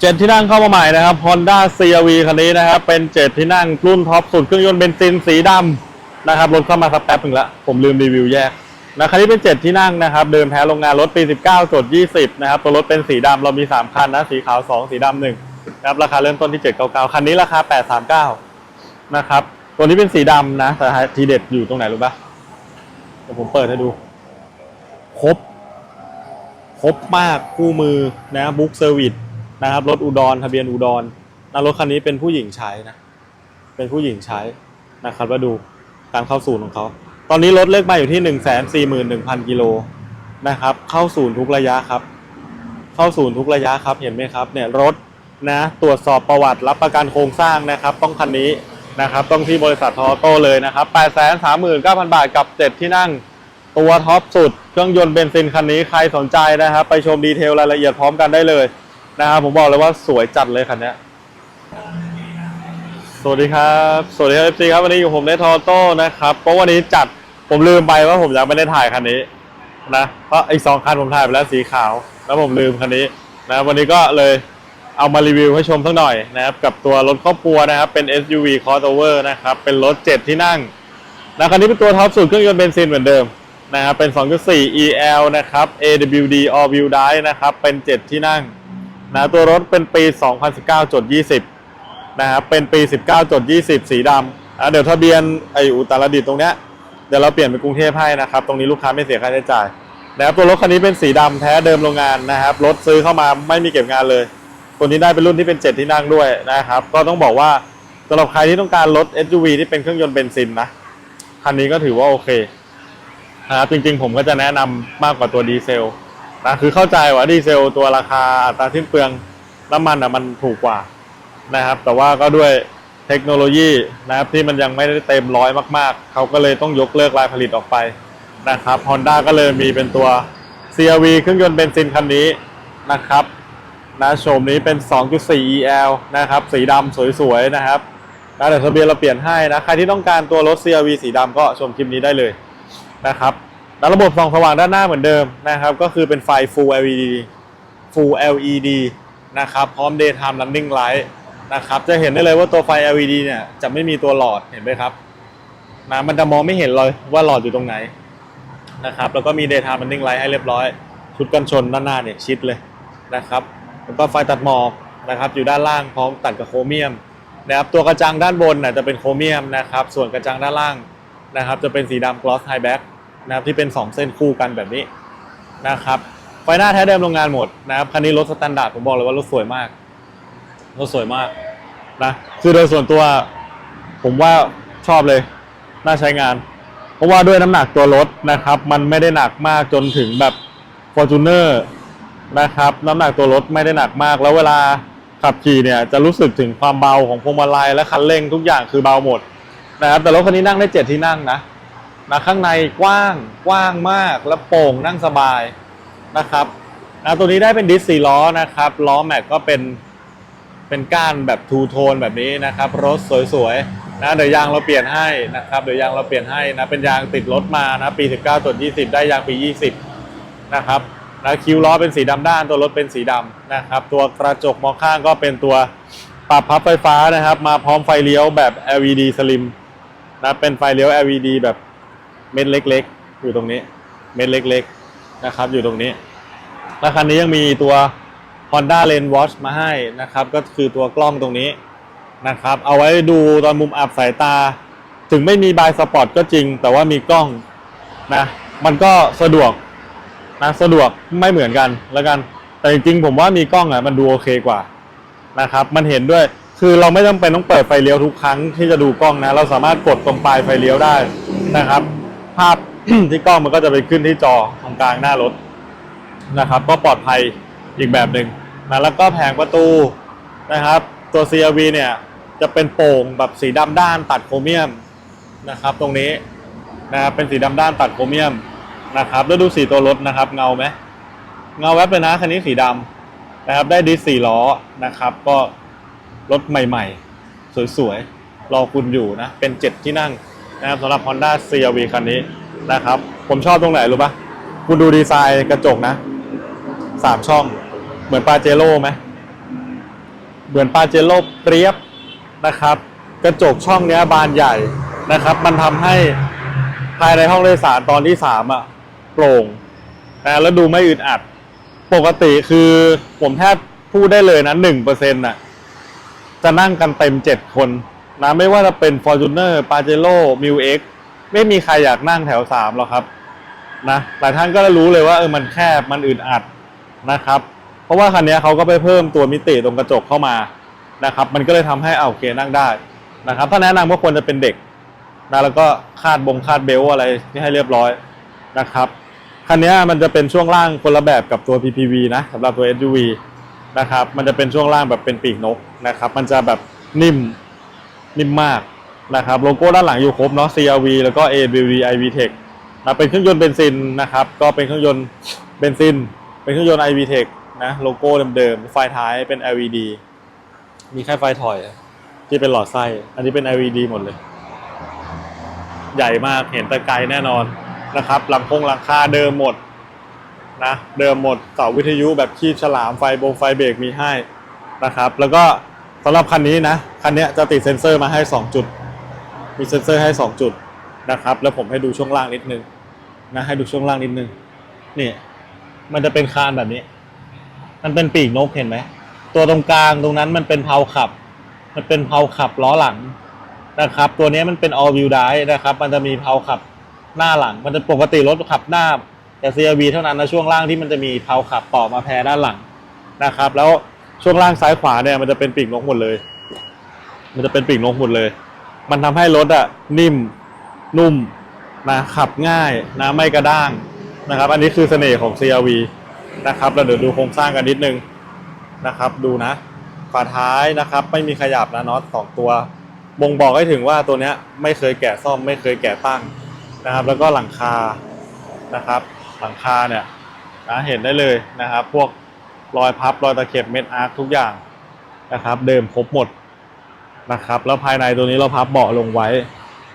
เจ็ดที่นั่งเข้ามาใหม่นะครับ Honda CRV คันนี้นะครับ เป็นเจ็ดที่นั่งรุ่นท็อปสุดเครื่องยนต์เบนซินสีดำนะครับรถเข้ามาสักแป๊บหนึ่งละผมลืมรีวิวแยกนะคันนี้เป็นเจ็ดที่นั่งนะครับ เดิมแท้โรงงานรถปี 19จด20 นะครับ ตัวรถเป็นสีดำเรามี 3 คันนะ สีขาว 2 สีดำหนึ่งนะครับ ราคาเริ่มต้นที่ 799 คันนี้ราคา 839 นะครับ ตัวนี้เป็นสีดำนะแต่ทีเด็ดอยู่ตรงไหนรู้ปะเดี๋ยวผมเปิดให้ดู ครบ ครบมากคู่มือนะบุ๊กเซอร์วิส นะครับรถอุดรทะเบียนอุดรนะรถคันนี้เป็นผู้หญิงใช้นะ เป็นผู้หญิงใช้นะครับว่าดูการเข้าศูนย์ของเขา ตอนนี้รถเลขมาอยู่ที่หนึ่งแสนสี่หมื่นหนึ่งพันกิโลนะครับ เข้าศูนย์ทุกระยะครับ เข้าศูนย์ทุกระยะครับเห็นไหมครับเนี่ยรถนะตรวจสอบประวัติรับประกันโครงสร้างนะครับ ต้องคันนี้นะครับ ต้องที่บริษัททอโต้เลยนะครับ8 3 9 0 0 0บาทกับ7ที่นั่งตัวท็อปสุด เครื่องยนต์เบนซินคันนี้ใครสนใจนะครับ ไปชมดีเทลรายละเอียดพร้อมกันได้เลย นะครับผมบอกเลยว่าสวยจัดเลยคันนี้สวัสดีครับ สวัสดีครับ FC ครับวันนี้อยู่ผมในทอโต้นะครับเพราะวันนี้จัดผมลืมไปว่าผมยังไม่ได้ถ่ายคันนี้นะเพราะอีกสองคันผมถ่ายไปแล้วสีขาว แล้วผมลืมคันนี้นะวันนี้ก็เลยเอามารีวิวให้ชมสักหน่อยนะครับกับตัวรถครอบครัวนะครับเป็น SUV crossover นะครับเป็นรถ 7 ที่นั่งนะคันนี้เป็นตัวท็อปสุดเครื่องยนต์เบนซินเหมือนเดิมนะครับเป็น 2.4 EL นะครับ AWD All Wheel Drive นะครับเป็น 7 ที่นั่ง นะตัวรถเป็นปี 2019.20 นะครับเป็นปี 19.20 สีดำอะเดี๋ยวทะเบียนไออุตรดิตถ์ตรงเนี้ยเดี๋ยวเราเปลี่ยนเป็นกรุงเทพให้นะครับตรงนี้ลูกค้าไม่เสียค่าใช้จ่ายนะครับตัวรถคันนี้เป็นสีดำแท้เดิมโรงงานนะครับรถซื้อเข้ามาไม่มีเก็บงานเลยตัวนี้ได้เป็นรุ่นที่เป็น 7 ที่นั่งด้วยนะครับก็ต้องบอกว่าสำหรับใครที่ต้องการรถ SUV ที่เป็นเครื่องยนต์เบนซินนะคันนี้ก็ถือว่าโอเคนะครับจริงๆผมก็จะแนะนำมากกว่าตัวดีเซล นะคือเข้าใจว่าดีเซลตัวราคาอัตราสิ้นเปลืองน้ำมันอะมันถูกกว่านะครับ แต่ว่าก็ด้วยเทคโนโลยีนะครับที่มันยังไม่ได้เต็มร้อยมากๆ เขาก็เลยต้องยกเลิกรายผลิตออกไปนะครับ Honda ก็เลยมีเป็นตัว CRV เครื่องยนต์เบนซินคันนี้นะครับนะโฉมนี้เป็น 2.4 EL นะครับ สีดำสวยๆนะครับนะเดี๋ยวทะเบียนเราเปลี่ยนให้นะ ใครที่ต้องการตัวรถ CRV สีดำก็ชมคลิปนี้ได้เลยนะครับ แล้วระบบส่องสว่างด้านหน้าเหมือนเดิมนะครับ ก็คือเป็นไฟ Full LED Full LED นะครับ พร้อม Daytime Running Light นะครับ จะเห็นได้เลยว่าตัวไฟ LED เนี่ยจะไม่มีตัวหลอดเห็นไหมครับนะมันจะมองไม่เห็นเลยว่าหลอดอยู่ตรงไหนนะครับ แล้วก็มี Daytime Running Light ให้เรียบร้อย ชุดกันชนด้านหน้าเนี่ยชิดเลยนะครับ แล้วก็ไฟตัดหมอกนะครับ อยู่ด้านล่างพร้อมตัดกับโครเมียมนะครับ ตัวกระจังด้านบนน่ะจะเป็นโครเมียมนะครับ ส่วนกระจังด้านล่างนะครับ จะเป็นสีดำ gloss high back นะครับที่เป็น 2 เส้นคู่กันแบบนี้นะครับไฟหน้าแท้เดิมโรงงานหมดนะครับคันนี้รถสแตนดาร์ดผมบอกเลยว่ารถสวยมากรถสวยมากนะคือโดยส่วนตัวผมว่าชอบเลย น่าใช้งาน เพราะว่าด้วยน้ำหนักตัวรถนะครับ มันไม่ได้หนักมากจนถึงแบบ Fortuner นะครับน้ำหนักตัวรถไม่ได้หนักมาก แล้วเวลาขับขี่เนี่ยจะรู้สึกถึงความเบาของพวงมาลัยและคันเร่งทุกอย่างคือเบาหมดนะครับแต่รถคันนี้นั่งได้เจ็ดที่นั่งนะ นะข้างในกว้างกว้างมากและโปร่งนั่งสบายนะครับนะตัวนี้ได้เป็นดิสสี่ล้อนะครับล้อแม็กก็เป็นเป็นก้านแบบทูโทนแบบนี้นะครับรถสวยๆนะเดี๋ยวยางเราเปลี่ยนให้นะครับเดี๋ยวยางเราเปลี่ยนให้นะเป็นยางติดรถมานะปี 19จุด20 ได้ยางปี 20 นะครับนะคิ้วล้อเป็นสีดำด้านตัวรถเป็นสีดำนะครับตัวกระจกมองข้างก็เป็นตัวปรับพับไฟฟ้านะครับ มาพร้อมไฟเลี้ยวแบบ LED Slim นะเป็นไฟเลี้ยว LED แบบ เม็ดเล็ก ๆ อยู่ตรงนี้ เม็ดเล็ก ๆ นะครับ อยู่ตรงนี้ แล้วคันนี้ยังมีตัว Honda Lane Watch มาให้นะครับ ก็คือตัวกล้องตรงนี้นะครับ เอาไว้ดูตอนมุมอับสายตา ถึงไม่มีบายสปอร์ตก็จริง แต่ว่ามีกล้องนะ มันก็สะดวกนะสะดวกไม่เหมือนกันแล้วกัน แต่จริงๆผมว่ามีกล้องอะมันดูโอเคกว่านะครับ มันเห็นด้วยคือเราไม่จำเป็นต้องเปิดไฟเลี้ยวทุกครั้งที่จะดูกล้องนะ เราสามารถกดตรงปลายไฟเลี้ยวได้นะครับ ภาพที่กล้องมันก็จะไปขึ้นที่จอตรงกลางหน้ารถนะครับ ก็ปลอดภัยอีกแบบหนึ่งนะแล้วก็แผงประตูนะครับ ตัว CRV เนี่ยจะเป็นโป่งแบบสีดำด้านตัดโครเมียมนะครับ ตรงนี้นะครับเป็นสีดำด้านตัดโครเมียมนะครับแล้วดูสีตัวรถนะครับ เงาไหมเงาแวบเลยนะคันนี้สีดำนะครับได้ดิสสี่ล้อนะครับ ก็รถใหม่ ๆ สวยๆรอคุณอยู่นะ เป็นเจ็ดที่นั่ง นะครับสำหรับ Honda CRV คันนี้นะครับ ผมชอบตรงไหนรู้ปะคุณดูดีไซน์กระจกนะสามช่อง เหมือนปาเจโร่ไหมเหมือนปาเจโร่เปรียบนะครับ กระจกช่องเนี้ยบานใหญ่นะครับ มันทำให้ภายในห้องโดยสารตอนที่สามอะโปร่งนะแล้วดูไม่อึดอัด ปกติคือผมแทบพูดได้เลยนะหนึ่งเปอร์เซ็นต์ะจะนั่งกันเต็มเจ็ดคน นะไม่ว่าจะเป็น f o r t u n e r p a j e r o m i l X ไม่มีใครอยากนั่งแถวสามหรอกครับนะหลายท่านก็รู้เลยว่าเออมันแคบมันอึดอัดนะครับ เพราะว่าคันนี้เขาก็ไปเพิ่มตัวมิติตรงกระจกเข้ามานะครับ มันก็เลยทำให้เอาโอเคนั่งได้นะครับ ถ้าแนะนำว่าควรจะเป็นเด็กนะแล้วก็คาดบงคาดเบลต์อะไรที่ให้เรียบร้อยนะครับคันนี้มันจะเป็นช่วงล่างคนละแบบกับตัว PPV นะสำหรับตัว SUV นะครับ มันจะเป็นช่วงล่างแบบเป็นปีกนกนะครับ มันจะแบบนิ่ม นิ่มมากนะครับโลโก้ด้านหลังอยู่ครบเนาะ CRV แล้วก็ ABV iVTEC นะเป็นเครื่องยนต์เบนซินนะครับ ก็เป็นเครื่องยนต์เบนซิน เป็นเครื่องยนต์ I V Tech นะโลโก้เดิมๆไฟท้ายเป็น LED มีแค่ไฟถอย ที่เป็นหลอดไส้อันนี้เป็น LED หมดเลย ใหญ่มากเห็นแต่ไกลแน่นอนนะครับหลังคงหลังคาเดิมหมดนะเดิมหมดเสาวิทยุแบบคีบฉลามไฟบงไฟเบรกมีให้นะครับ แล้วก็ สำหรับคันนี้นะ คันนี้จะติดเซ็นเซอร์มาให้ 2 จุด มีเซ็นเซอร์ให้ 2 จุดนะครับ แล้วผมให้ดูช่วงล่างนิดนึงนะให้ดูช่วงล่างนิดนึงนี่มันจะเป็นคานแบบนี้ มันเป็นปีกนกเห็นไหม ตัวตรงกลางตรงนั้นมันเป็นเพาขับ มันเป็นเพาขับล้อหลังนะครับ ตัวนี้มันเป็น all wheel drive นะครับ มันจะมีเพลาขับหน้าหลัง มันจะปกติรถขับหน้าแต่ CRV เท่านั้นนะช่วงล่างที่มันจะมีเพลาขับต่อมาแพรด้านหลังนะครับ แล้ว ช่วงล่างซ้ายขวาเนี่ยมันจะเป็นปีกนกหมดเลย มันจะเป็นปีกนกหมดเลย มันทำให้รถอะนิ่มนุ่มนะขับง่ายนะไม่กระด้างนะครับ อันนี้คือเสน่ห์ของ CRV นะครับเราเดี๋ยวดูโครงสร้างกันนิดนึงนะครับ ดูนะฝาท้ายนะครับ ไม่มีขยับนะน็อตสองตัวบ่งบอกให้ถึงว่าตัวเนี้ยไม่เคยแกะซ่อมไม่เคยแกะตั้งนะครับ แล้วก็หลังคานะครับ หลังคาเนี่ยนะเห็นได้เลยนะครับ พวก รอยพับรอยตะเข็บเม็ดอาร์คทุกอย่างนะครับ เดิมครบหมดนะครับ แล้วภายในตัวนี้เราพับเบาะลงไว้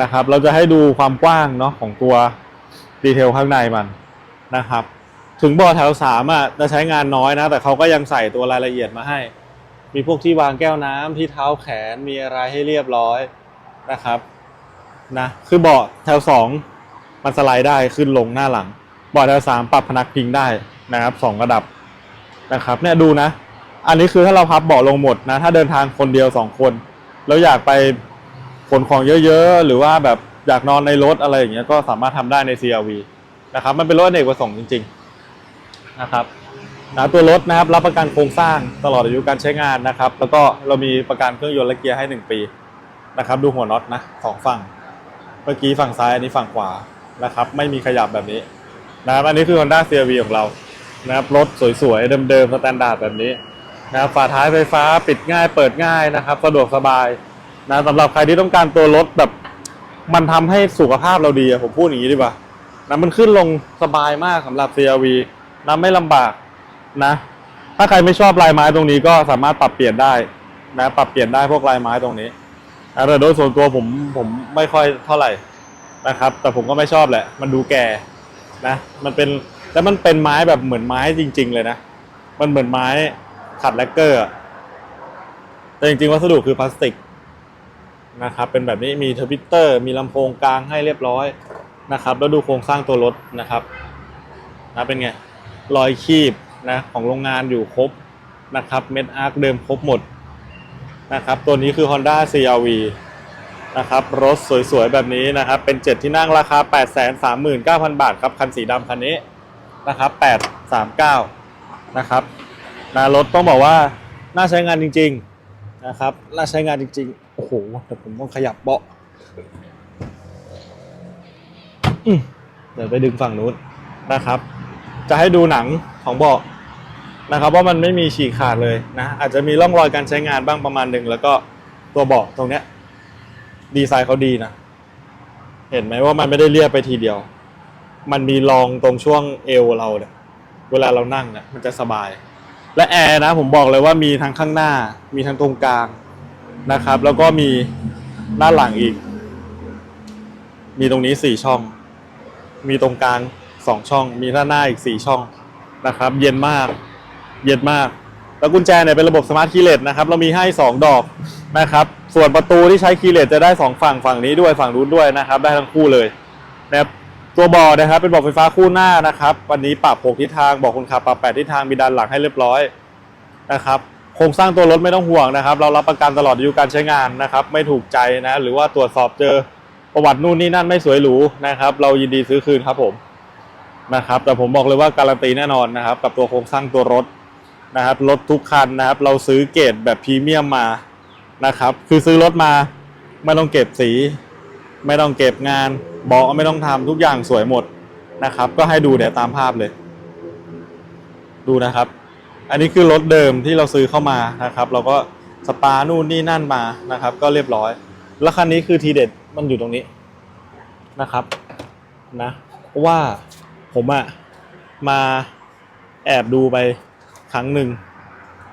นะครับ เราจะให้ดูความกว้างเนาะของตัวดีเทลข้างในมันนะครับ ถึงเบาะแถวสามอะจะใช้งานน้อยนะ แต่เขาก็ยังใส่ตัวรายละเอียดมาให้ มีพวกที่วางแก้วน้ำที่เท้าแขนมีอะไรให้เรียบร้อยนะครับนะคือเบาะแถวสองมันสไลด์ได้ขึ้นลงหน้าหลัง เบาะแถวสามปรับพนักพิงได้นะครับสองระดับ นะครับเนี่ยดูนะ อันนี้คือถ้าเราพับเบาะลงหมดนะ ถ้าเดินทางคนเดียวสองคน แล้วอยากไปขนของเยอะๆ หรือว่าแบบอยากนอนในรถอะไรอย่างเงี้ยก็สามารถทำได้ใน CRV นะครับ มันเป็นรถอเนกประสงค์จริง ๆนะครับนะตัวรถนะครับรับประกันโครงสร้างตลอดอายุการใช้งานนะครับ แล้วก็เรามีประกันเครื่องยนต์และเกียร์ให้ 1 ปีนะครับ ดูหัวน็อตนะสองฝั่ง เมื่อกี้ฝั่งซ้ายอันนี้ฝั่งขวานะครับ ไม่มีขยับแบบนี้นะครับอันนี้คือ Honda CR-V ของเรา นะครับรถสวยๆ เดิมๆสแตนดาร์ดแบบนี้นะครับฝาท้ายไฟฟ้าปิดง่ายเปิดง่ายนะครับ สะดวกสบายนะสำหรับใครที่ต้องการตัวรถแบบมันทำให้สุขภาพเราดีผมพูดอย่างนี้ดีกว่านะมันขึ้นลงสบายมากสำหรับ CR-V นะไม่ลำบากนะ ถ้าใครไม่ชอบลายไม้ตรงนี้ก็สามารถปรับเปลี่ยนได้นะปรับเปลี่ยนได้พวกลายไม้ตรงนี้นะแต่โดยส่วนตัวผมผมไม่ค่อยเท่าไหร่นะครับ แต่ผมก็ไม่ชอบแหละ มันดูแก่นะ มันเป็น แล้วมันเป็นไม้แบบเหมือนไม้จริง ๆ เลยนะ มันเหมือนไม้ขัดแลกเกอร์ แต่จริงๆวัสดุคือพลาสติกนะครับ เป็นแบบนี้มีเทวิเตอร์ มีลำโพงกลางให้เรียบร้อยนะครับ แล้วดูโครงสร้างตัวรถนะครับนะเป็นไง รอยคีบนะของโรงงานอยู่ครบนะครับ เม็ดอาร์คเดิมครบหมดนะครับ ตัวนี้คือ Honda CRV นะครับรถสวยๆ แบบนี้นะครับ เป็น 7 ที่นั่งราคา 839,000 บาทครับ คันสีดำคันนี้ นะครับ839นะครับนะรถต้องบอกว่าน่าใช้งานจริง ๆนะครับน่าใช้งานจริงๆโอ้โหแต่ผมต้องขยับเบาะเดี๋ยวไปดึงฝั่งนู้นนะครับ จะให้ดูหนังของเบาะนะครับว่ามันไม่มีฉีกขาดเลยนะ อาจจะมีร่องรอยการใช้งานบ้างประมาณหนึ่งแล้วก็ตัวเบาะตรงเนี้ยดีไซน์เขาดีนะ เห็นไหมว่ามันไม่ได้เรียบไปทีเดียว มันมีรองตรงช่วงเอวเราเนี่ยเวลาเรานั่งเนี่ยมันจะสบาย และแอร์นะผมบอกเลยว่ามีทั้งข้างหน้า มีทั้งตรงกลางนะครับ แล้วก็มีด้านหลังอีก มีตรงนี้สี่ช่อง มีตรงกลางสองช่อง มีด้านหน้าอีกสี่ช่องนะครับ เย็นมาก เย็นมาก แล้วกุญแจเนี่ยเป็นระบบสมาร์ทคีย์เลสนะครับ เรามีให้2ดอกนะครับ ส่วนประตูที่ใช้คีย์เลสจะได้2ฝั่งฝั่งนี้ด้วยฝั่งนู้นด้วยนะครับ ได้ทั้งคู่เลยนะครับ ตัวเบาะนะครับเป็นเบาะไฟฟ้าคู่หน้านะครับ วันนี้ปรับ6ทิศทางบอกคนขับปรับ8ทิศทางมีดันหลังให้เรียบร้อยนะครับโครงสร้างตัวรถไม่ต้องห่วงนะครับ เรารับประกันตลอดอายุการใช้งานนะครับ ไม่ถูกใจนะหรือว่าตรวจสอบเจอประวัตินู่นนี่นั่นไม่สวยหรูนะครับ เรายินดีซื้อคืนครับผมนะครับ แต่ผมบอกเลยว่าการันตีแน่นอนนะครับ กับตัวโครงสร้างตัวรถนะครับรถทุกคันนะครับ เราซื้อเกรดแบบพรีเมียมมานะครับ คือซื้อรถมาไม่ต้องเก็บสี ไม่ต้องเก็บงานบอกไม่ต้องทำทุกอย่างสวยหมดนะครับ ก็ให้ดูเดี๋ยวตามภาพเลย ดูนะครับ อันนี้คือรถเดิมที่เราซื้อเข้ามานะครับ เราก็สปานู่นนี่นั่นมานะครับ ก็เรียบร้อย แล้วคันนี้คือทีเด็ดมันอยู่ตรงนี้นะครับนะเพราะว่าผมอะมาแอบดูไปครั้งหนึ่ง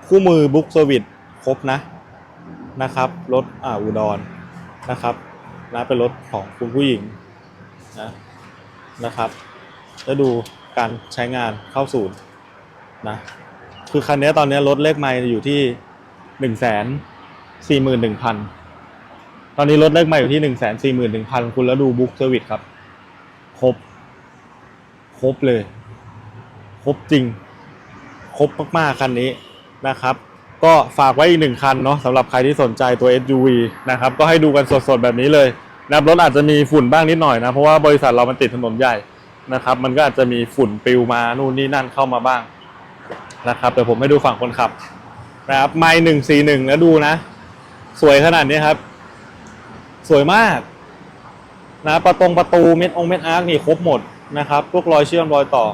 คู่มือบุ๊กเซอร์วิสครบนะนะครับ รถอ่าอุดรนะครับ นะเป็นรถของคุณผู้หญิงนะนะครับแล้วดูการใช้งานเข้าศูนย์นะคือคันนี้ตอนนี้รถเลขไมล์อยู่ที่หนึ่งแสนสี่หมื่นหนึ่งพันตอนนี้รถเลขไมล์อยู่ที่หนึ่งแสนสี่หมื่นหนึ่งพันคุณแล้วดูบุ๊กเซอร์วิสครับ ครบ ครบเลย ครบจริง ครบมากๆคันนี้นะครับ ก็ฝากไว้อีกหนึ่งคันเนาะสำหรับใครที่สนใจตัว SUV นะครับก็ให้ดูกันสดๆแบบนี้เลยนะครับรถอาจจะมีฝุ่นบ้างนิดหน่อยนะเพราะว่าบริษัทเรามันติดถนนใหญ่นะครับ มันก็อาจจะมีฝุ่นปลิวมานู่นนี่นั่นเข้ามาบ้างนะครับแต่ผมให้ดูฝั่งคนขับนะครับไมหนึ่งสี่หนึ่งแล้วดูนะ สวยขนาดนี้ครับ สวยมากนะประตงประตูเม็ดองเม็ดอาร์คนี่ครบหมดนะครับ พวกรอยเชื่อมรอยต่อ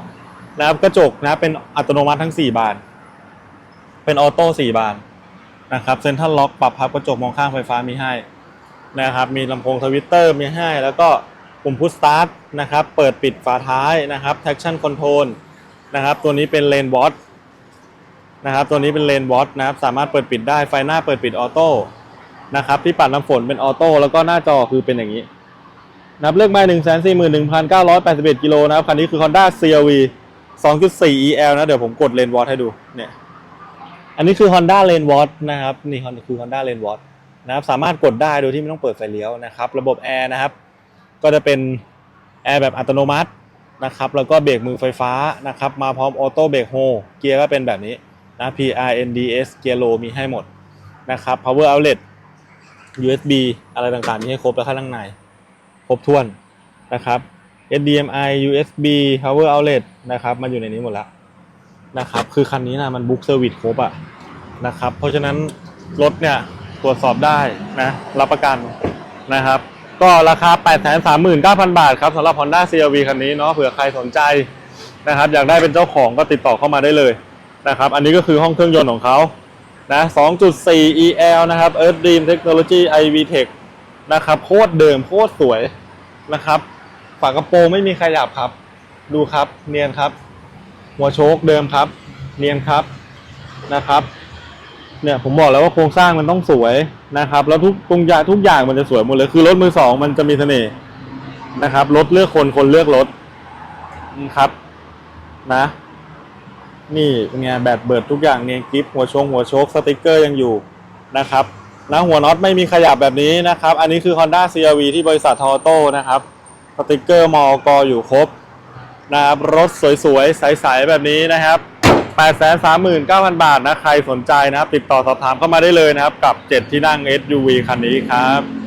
นะครับกระจกนะเป็นอัตโนมัติทั้ง 4 บาน เป็นออโต้4บานนะครับเซ็นทรัลล็อกปรับพับกระจกมองข้างไฟฟ้ามีให้นะครับมีลำโพงทวิตเตอร์มีให้ แล้วก็ปุ่มพุชสตาร์ทนะครับเปิดปิดฝาท้ายนะครับ traction control นะครับตัวนี้เป็นเลนวอตนะครับตัวนี้เป็นเลนวอตนะครับสามารถเปิดปิดได้ไฟหน้าเปิดปิดออโต้นะครับที่ปัดน้ำฝนเป็นออโต้แล้วก็หน้าจอคือเป็นอย่างนี้นับเลขไม้หนึ่งแสนสี่หมื่นหนึ่งพันเก้าร้อยแปดสิบเอ็ดกิโลนะครับคันนี้คือ Honda CRV 2.4 EL นะ เดี๋ยวผมกดเลนวอตให้ดูเนี่ย อันนี้คือ Honda Lane Watch นะครับนี่คือ Honda Lane Watch นะครับสามารถกดได้โดยที่ไม่ต้องเปิดไฟเลี้ยวนะครับ ระบบแอร์นะครับ ก็จะเป็นแอร์แบบอัตโนมัตินะครับ แล้วก็เบรกมือไฟฟ้านะครับ มาพร้อมออโต้เบรกโฮเกียร์ก็เป็นแบบนี้นะ PRNDS เกียร์โลมีให้หมดนะครับ Power Outlet USB อะไรต่างๆมีให้ครบแล้วข้างใน ครบถ้วนนะครับ HDMI USB Power Outlet นะครับ มันอยู่ในนี้หมดแล้ว นะครับคือคันนี้นะมันบุ๊กเซอร์วิสครบอะนะครับเพราะฉะนั้นรถเนี่ยตรวจสอบได้นะรับประกันนะครับ ก็ราคา 839,000 บาทครับสำหรับ Honda CRV คันนี้เนาะเผื่อใครสนใจนะครับอยากได้เป็นเจ้าของก็ติดต่อเข้ามาได้เลยนะครับอันนี้ก็คือห้องเครื่องยนต์ของเขานะ 2.4 EL นะครับ Earth Dream Technology iV Tech นะครับโคตรเดิมโคตรสวยนะครับ ฝากระโปรงไม่มีขยับครับ ดูครับเนียนครับ หัวโชคเดิมครับ เนียนครับนะครับ เนี่ยผมบอกแล้วว่าโครงสร้างมันต้องสวยนะครับ แล้วทุกตรงยาทุกอย่างมันจะสวยหมดเลย คือรถมือสองมันจะมีเสน่ห์นะครับรถเลือกคนคนเลือกรถนะครับ นะ นี่เป็นไงแบตเบิดทุกอย่างเนียนกริปหัวชงหัวโชคสติกเกอร์ยังอยู่นะครับนะหัวน็อตไม่มีขยับแบบนี้นะครับ อันนี้คือ Honda CRV ที่บริษัททอโต้นะครับ สติกเกอร์มอกอยู่ครบ นะครับรถสวยๆ ใสๆ แบบนี้นะครับ 839,000 บาทนะ ใครสนใจนะครับ ติดต่อสอบถามเข้ามาได้เลยนะครับ กับ 7 ที่นั่ง SUV คันนี้ครับ